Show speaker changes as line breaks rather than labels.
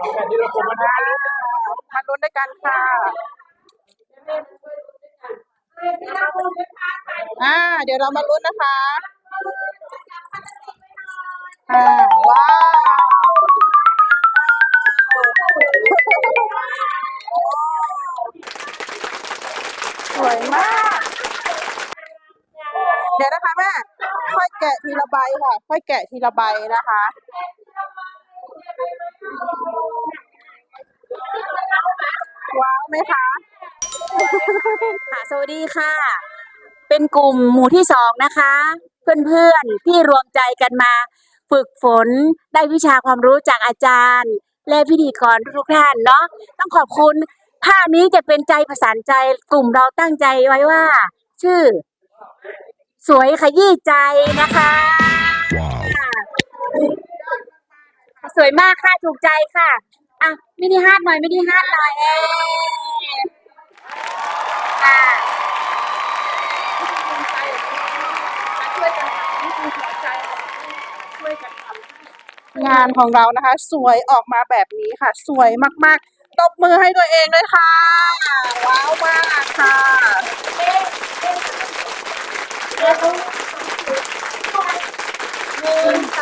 เอาแนี้เราผมมานะมาลุ้นด้วยกันค่ะ อ่า เดี๋ยวเรามาลุ้นนะคะอ่าว้าวสวยมาก เดี๋ยวนะคะแม่ค่อยแกะทีละใบค่ะ ค่อยแกะทีละใบนะคะ ว้าวไหมคะ
ค่ะสวัสดีค่ะ เป็นกลุ่มหมู่ที่สองนะคะ เพื่อนๆที่รวมใจกันมา ฝึกฝนได้วิชาความรู้จากอาจารย์ และพิธีกรทุกท่านเนาะต้องขอบคุณภานี้จะเป็นใจประสานใจกลุ่มเราตั้งใจไว้ว่า ชื่อ สวยขยี้ใจนะคะสวยมากค่ะถูกใจค่ะอะมินิฮาร์ดหน่อยมินิฮาร์ดหน่อยเอค่ะ
งานของเรานะคะ สวยออกมาแบบนี้ค่ะ สวยมากๆตบมือให้ตัวเองด้วยค่ะ ว้าวมากค่ะ สว